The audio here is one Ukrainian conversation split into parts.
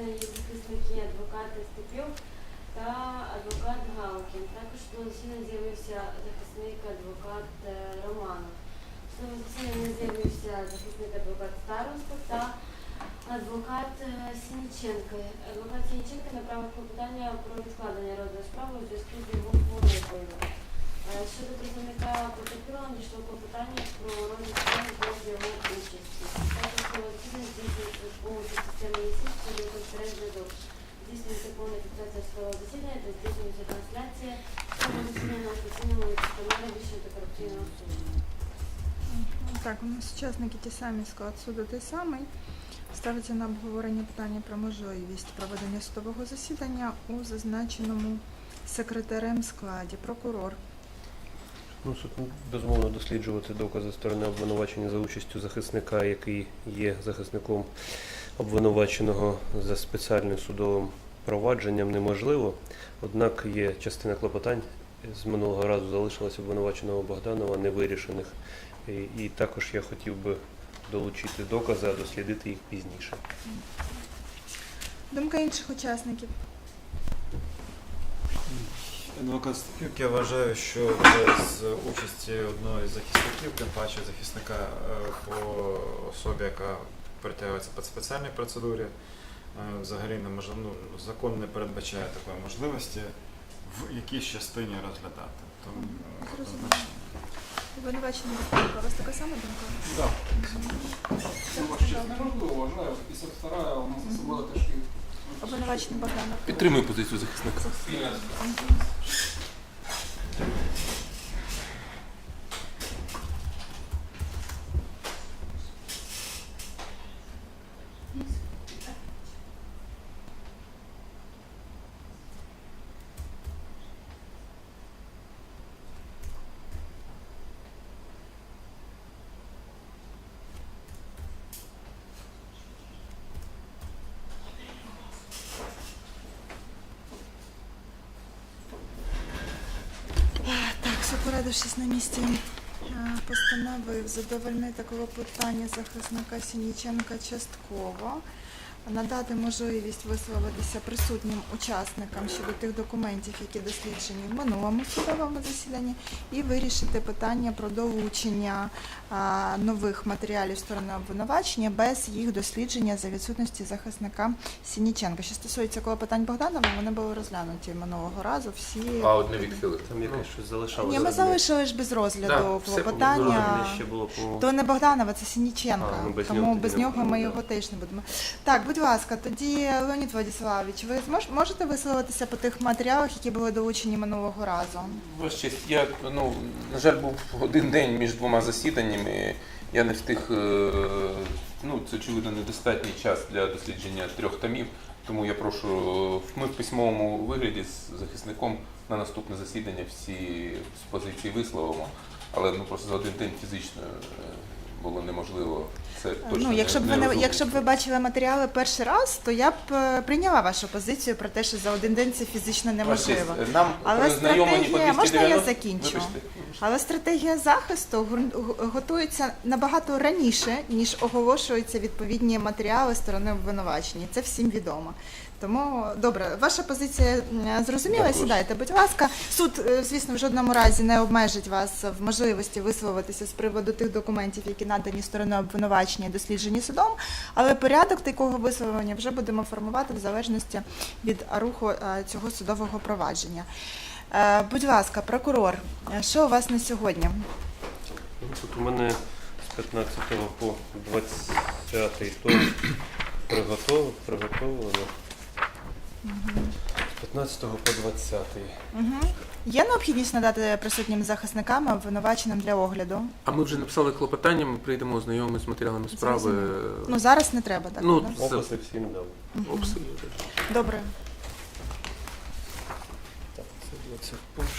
записані захисники адвокат Степюк та адвокат Галкін. Також до засідання з'явився захисник адвокат е, Романов. До засідання з'явився захисник адвокат Старостов та адвокат е, Сініченко. Адвокат Сініченко направив клопотання про відкладення розгляду справи у зв'язку з його хворобою. Е, Щодо представника потерпілого надійшло клопотання про розгляд справи без його участі. Також здійснюється з допомогою системи ЄСІС. Здійснюється повна фіксація судового засідання та здійснюється трансляція судового засідання на офіційному каналі Вищого антикорупційного суду. Так, у нас учасники ті самі, склад суду той самий. Ставиться на обговорення питання про можливість проведення судового засідання у зазначеному секретарем складі. Прокурор. Ну, суд безумовно досліджувати докази сторони обвинувачення за участю захисника, який є захисником обвинуваченого за спеціальним судовим провадженням, неможливо. Однак є частина клопотань з минулого разу залишилась обвинуваченого Богданова невирішених. І, і також я хотів би долучити докази, а дослідити їх пізніше. Думка інших учасників. Адвокат Степюк, я вважаю, що без участі одного із захисників, тим паче захисника е, по особі, яка притягується по спеціальній процедурі, е, взагалі не може, ну, закон не передбачає такої можливості в якійсь частині розглядати. Тому е. Обвинувачений. У вас така сама думка? Ще неможливо, вважаю. 52 у нас особливо теж Обвинувачений Богданов. Підтримую позицію захисника. Порадившись на місці, е, постановив задовольнити клопотання захисника Сініченка частково, надати можливість висловитися присутнім учасникам щодо тих документів, які досліджені в минулому судовому засіданні, і вирішити питання про долучення нових матеріалів сторони обвинувачення без їх дослідження за відсутності захисника Сініченка. Що стосується клопотань Богданова, вони були розглянуті минулого разу. Всі А одне відхилити. Там якесь щось залишалося. ні, ми залишили ж без розгляду Да, все клопотання. Ще було по То не Богданова, це Сініченка. А, ну, без тому нього без нього ми його да. теж не будемо. Так, будь ласка, тоді Леонід Владиславович, ви змож, можете висловитися по тих матеріалах, які були долучені минулого разу? Ваша честь, я, ну, на жаль, був один день між двома засіданнями. Я не встиг, е, ну, це очевидно недостатній час для дослідження трьох томів, тому я прошу, е, ми в письмовому вигляді з захисником на наступне засідання всі з позиції висловимо, але ну, просто за один день фізично е, було неможливо. Це точно ну, якщо б ви не, якщо б ви бачили матеріали перший раз, то я б е, прийняла вашу позицію про те, що за один день це фізично неможливо. честь, Нам Але стратегія- можна я закінчу? Вибачте. Але стратегія захисту готується набагато раніше, ніж оголошуються відповідні матеріали сторони обвинувачення. Це всім відомо. Тому добре, ваша позиція зрозуміла. Дякую. Сідайте, будь ласка. Суд, е, звісно, в жодному разі не обмежить вас в можливості висловитися з приводу тих документів, які надані стороною обвинувачення і досліджені судом. Але порядок такого висловлення вже будемо формувати в залежності від руху е, цього судового провадження. Е, Будь ласка, прокурор, е, що у вас на сьогодні? Тут у мене з 15 по 20 том приготов... приготовлено. З 15 по 20. Угу. Є необхідність надати присутнім захисникам обвинуваченим для огляду? А ми вже написали клопотання, ми прийдемо ознайомимося з матеріалами справи. Ну зараз не треба, так? Ну, да? Описи всім дав. Обсудити. Добре. Так, це 21,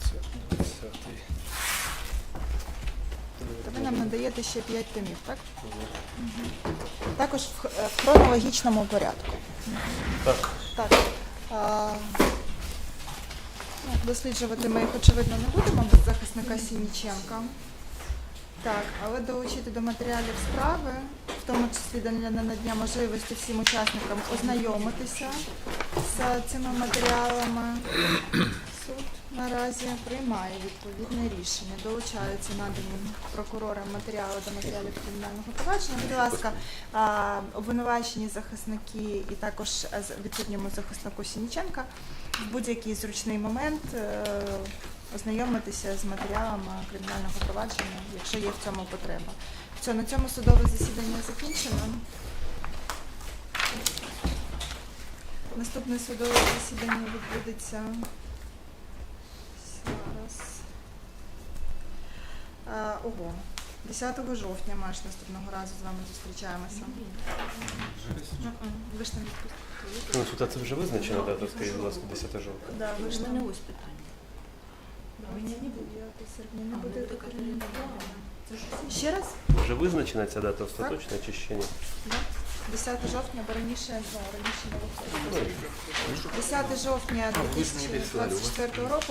це 20. То ви нам надаєте ще 5 томів, так? Також в, х- е, в хронологічному порядку. Так, Так. Ну, досліджувати ми їх, очевидно, не будемо без захисника Сініченка. Так, але долучити до матеріалів справи в тому числі для надання можливості всім учасникам ознайомитися з цими матеріалами. Суд наразі приймає відповідне рішення. Долучаються надані прокурорам матеріали до матеріалів кримінального провадження. Будь ласка, обвинувачені захисники і також е, відсутньому захиснику Сініченка в будь-який зручний момент е, ознайомитися з матеріалами кримінального провадження, якщо є в цьому потреба. Все, на цьому судове засідання закінчено. Наступне судове засідання відбудеться зараз. Е, Ого, 10 жовтня маєш наступного разу з вами зустрічаємося. Ви ж там відпустили. Ну, це вже визначена дата, скажіть, будь ласка, 10 жовтня. Да, ви ж мене ось питання. Мені не буде, не буде ну, ну, Ще раз? Вже визначена ця дата остаточна чи ще ні? 10 жовтня, бо раніше, да, раніше не виходить. 10 жовтня 2024 року